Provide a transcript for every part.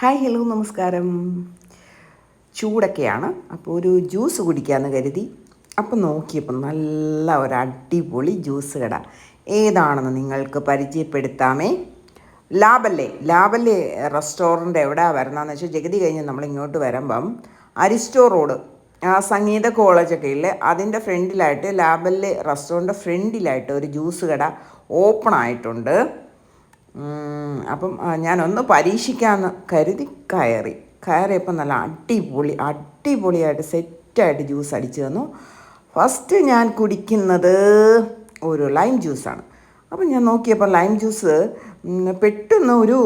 Hi hello നമസ്കാരം. ചൂടൊക്കെയാണ്. അപ്പോൾ ഒരു ജ്യൂസ് കുടിക്കാമെന്ന് കരുതി. അപ്പോൾ നോക്കിയപ്പോൾ നല്ല ഒരു അടിപൊളി ജ്യൂസ് കട. ഏതാണെന്ന് നിങ്ങൾക്ക് പരിചയപ്പെടുത്താമേ? ലാബല്ലേ? ലാബല്ലേ റെസ്റ്റോറന്റ് എവിടെയാണ് വരുന്നതെന്ന് വെച്ചാൽ ജഗതി കഴിഞ്ഞ് നമ്മൾ ഇങ്ങോട്ട് വരുമ്പം അരിസ്റ്റോ റോഡ്. സംഗീത കോളേജൊക്കെ ഇല്ലേ? അതിന്റെ ഫ്രണ്ടിലായിട്ട് ലാബല്ലേ റെസ്റ്റോറന്റ് ഫ്രണ്ടിലായിട്ട് ഒരു ജ്യൂസ് കട ഓപ്പൺ ആയിട്ടുണ്ട്. അപ്പം ഞാനൊന്ന് പരീക്ഷിക്കാമെന്ന് കരുതി കയറി. കയറിയപ്പോൾ നല്ല അടിപൊളി അടിപൊളിയായിട്ട് സെറ്റായിട്ട് ജ്യൂസ് അടിച്ചു തന്നു. ഫസ്റ്റ് ഞാൻ കുടിക്കുന്നത് ഒരു ലൈം ജ്യൂസാണ്. അപ്പം ഞാൻ നോക്കിയപ്പോൾ ലൈം ജ്യൂസ് പെട്ടെന്ന് ഒരു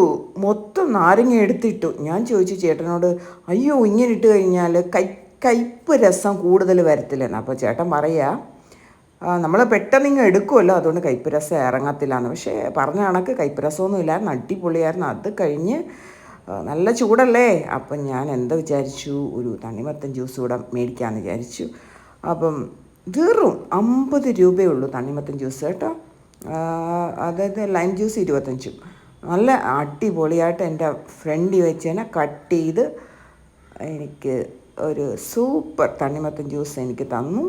മൊത്തം നാരങ്ങ എടുത്തിട്ടു. ഞാൻ ചോദിച്ചു ചേട്ടനോട് അയ്യോ ഇങ്ങനെ ഇട്ട് കഴിഞ്ഞാൽ കൈ കയ്പ്പ് രസം കൂടുതൽ വരത്തില്ലെന്ന്. അപ്പോൾ ചേട്ടൻ പറയാ നമ്മൾ പെട്ടെന്ന് ഇങ്ങ് എടുക്കുമല്ലോ അതുകൊണ്ട് കൈപ്പുരസം രസം ഇറങ്ങത്തില്ലാന്ന്. പക്ഷേ പറഞ്ഞ കണക്ക് കൈപ്പുരസമൊന്നും ഇല്ലായിരുന്നു. അടിപൊളിയായിരുന്നു. അത് കഴിഞ്ഞ് നല്ല ചൂടല്ലേ? അപ്പം ഞാൻ എന്താ വിചാരിച്ചു? ഒരു തണ്ണിമത്തൻ ജ്യൂസ് കൂടെ മേടിക്കാമെന്ന് വിചാരിച്ചു. അപ്പം വെറും അമ്പത് രൂപയേ ഉള്ളൂ തണ്ണിമത്തൻ ജ്യൂസ് കേട്ടോ. അതായത് ലൈം ജ്യൂസ് ഇരുപത്തഞ്ചും. നല്ല അടിപൊളിയായിട്ട് എന്റെ ഫ്രണ്ട് വെച്ചതിനെ കട്ട് ചെയ്ത് എനിക്ക് ഒരു സൂപ്പർ തണ്ണിമത്തൻ ജ്യൂസ് എനിക്ക് തന്നു.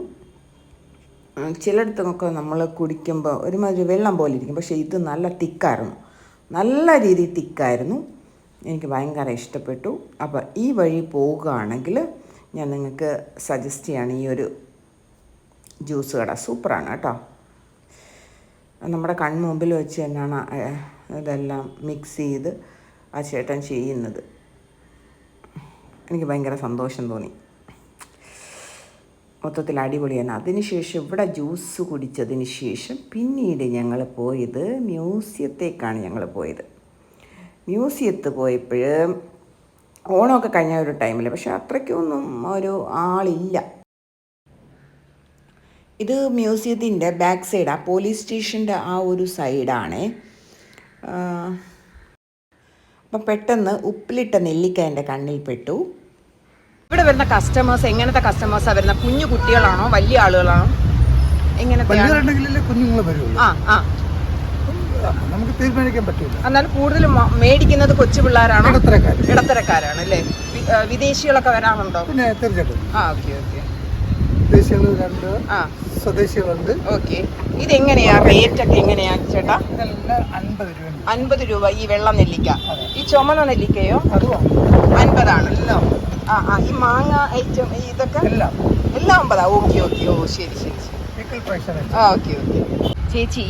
ചിലയിടത്തൊക്കെ നമ്മൾ കുടിക്കുമ്പോൾ ഒരുമാതിരി വെള്ളം പോലെ ഇരിക്കും. പക്ഷേ ഇത് നല്ല തിക്കായിരുന്നു. നല്ല രീതിയിൽ തിക്കായിരുന്നു. എനിക്ക് ഭയങ്കര ഇഷ്ടപ്പെട്ടു. അപ്പോൾ ഈ വഴി പോവുകയാണെങ്കിൽ ഞാൻ നിങ്ങൾക്ക് സജസ്റ്റ് ചെയ്യാണ് ഈ ഒരു ജ്യൂസ് കട. സൂപ്പറാണ് കേട്ടോ. നമ്മുടെ കൺമുമ്പിൽ വെച്ച് തന്നെയാണ് ഇതെല്ലാം മിക്സ് ചെയ്ത് ആ ചേട്ടൻ ചെയ്യുന്നത്. എനിക്ക് ഭയങ്കര സന്തോഷം തോന്നി. മൊത്തത്തിൽ അടിപൊളിയാണ് അതിനുശേഷം ഇവിടെ ജ്യൂസ് കുടിച്ചതിന് ശേഷം പിന്നീട് ഞങ്ങൾ പോയത് മ്യൂസിയത്തേക്കാണ് ഞങ്ങൾ പോയത്. മ്യൂസിയത്ത് പോയപ്പോൾ ഓണമൊക്കെ കഴിഞ്ഞ ഒരു ടൈമിൽ പക്ഷെ അത്രയ്ക്കൊന്നും ഒരു ആളില്ല. ഇത് മ്യൂസിയത്തിന്റെ ബാക്ക് സൈഡ് ആ പോലീസ് സ്റ്റേഷന്റെ ആ ഒരു സൈഡാണേ. അപ്പം പെട്ടെന്ന് ഉപ്പിലിട്ട നെല്ലിക്ക എന്റെ കണ്ണിൽ പെട്ടു. ഇവിടെ വരുന്ന കസ്റ്റമേഴ്സ് എങ്ങനത്തെ കസ്റ്റമേഴ്സാ വരുന്ന? കുഞ്ഞു കുട്ടികളാണോ? വലിയ ആളുകളാണോ? എങ്ങനത്തെ കുഞ്ഞുങ്ങൾ വരുള്ളൂ. ആ ആ. നമുക്ക് തീരുമാനിക്കാൻ പറ്റില്ല. എന്നാൽ കൂടുതലും മേടിക്കുന്നത് കൊച്ചു പിള്ളേരാണോ? ഇടത്തരക്കാരാണ് ഇടത്തരക്കാരാണ് അല്ലേ? വിദേശികളൊക്കെ വരാറുണ്ടോ? പിന്നെ തീർച്ചയായിട്ടും ആ ഓക്കെ ഓക്കെ. വിദേശികൾ രണ്ട് ആ. സ്വദേശികളുണ്ട്. ഓക്കെ. ഇതെങ്ങനെയാ റേറ്റ് ഒക്കെ എങ്ങനെയാ ചേട്ടാ? അൻപത് രൂപ അൻപത് രൂപ ഈ വെള്ള നെല്ലിക്ക. ഈ ചുമന്ന നെല്ലിക്കയോ? അതും അൻപതാണ്. എല്ലാം ആ ആ ഈ മാങ്ങ ഐറ്റം ഇതൊക്കെ? എല്ലാം. എല്ലാം അമ്പതാ? ഓക്കെ ഓക്കെ ഓ ശരി ശരി ശരി. ആ ഓക്കെ ഓക്കെ. ചേച്ചി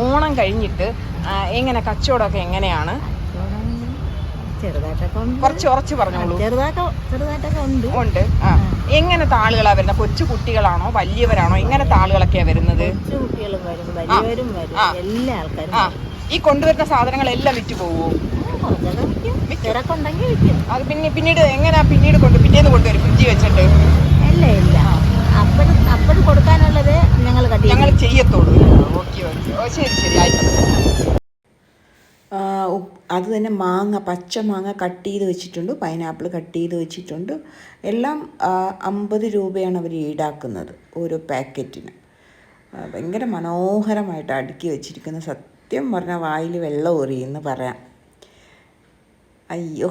ഓണം കഴിഞ്ഞിട്ട് എങ്ങനെ കച്ചവടമൊക്കെ എങ്ങനെയാണ്? കുറച്ച് ഉറച്ച് പറഞ്ഞോളൂ. ഉണ്ട്. ഉണ്ട്. ആ. എങ്ങനത്തെ ആളുകളാ വരുന്നത് കൊച്ചു കുട്ടികളാണോ വലിയവരാണോ? എങ്ങനത്തെ ആളുകളൊക്കെയാ വരുന്നത്? കുട്ടികളും വരും വലിയവരും വരും. എല്ലാ ആൾക്കാരും ആ. ഈ കൊണ്ടുവരുന്ന സാധനങ്ങളെല്ലാം വിറ്റ് പോവോ? തിരക്കുണ്ടെങ്കിൽ വിൽക്കും. അത് പിന്നെ പിന്നീട് എങ്ങനെയാ പിന്നീട് കൊണ്ട് പിറ്റേന്ന് കൊണ്ടുവരും ഫ്രിഡ്ജ് വെച്ചിട്ട്? ഇല്ല ഇല്ല. അപ്പോഴും അപ്പോഴും കൊടുക്കാനുള്ളത് ഞങ്ങൾ ഞങ്ങൾ ചെയ്യത്തോളൂ ഓക്കെ ഓക്കെ. ഓ ശരി ശരി. ആയിക്കോട്ടെ. അത് തന്നെ മാങ്ങ പച്ച മാങ്ങ കട്ട് ചെയ്ത് വെച്ചിട്ടുണ്ട്. പൈനാപ്പിൾ കട്ട് ചെയ്ത് വെച്ചിട്ടുണ്ട്. എല്ലാം അമ്പത് രൂപയാണ് അവർ ഈടാക്കുന്നത് ഓരോ പാക്കറ്റിന്. ഭയങ്കര മനോഹരമായിട്ട് അടുക്കി വെച്ചിരിക്കുന്ന. സത്യം പറഞ്ഞാൽ വായിൽ വെള്ളം ഒറിയെന്ന് പറയാം അയ്യോ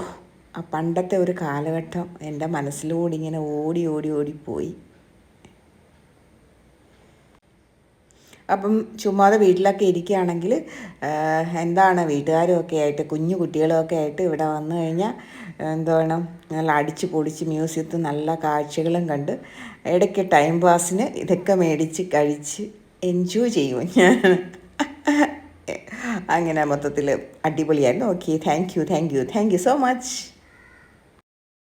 ആ പണ്ടത്തെ ഒരു കാലഘട്ടം എന്റെ മനസ്സിലൂടെ ഇങ്ങനെ ഓടി ഓടി ഓടിപ്പോയി അപ്പം ചുമ്മാതെ വീട്ടിലൊക്കെ ഇരിക്കുകയാണെങ്കിൽ എന്താണ് വീട്ടുകാരുമൊക്കെ ആയിട്ട് കുഞ്ഞു കുട്ടികളൊക്കെ ആയിട്ട് ഇവിടെ വന്നു കഴിഞ്ഞാൽ എന്താണ് നല്ല അടിച്ച് പൊളിച്ച് മ്യൂസിയത്തിൽ നല്ല കാഴ്ചകളും കണ്ട് ഇടയ്ക്ക് ടൈം പാസിന് ഇതൊക്കെ മേടിച്ച് കഴിച്ച് എൻജോയ് ചെയ്യും ഞാൻ. അങ്ങനെ മൊത്തത്തിൽ അടിപൊളിയായിരുന്നു okay thank you thank you thank you so much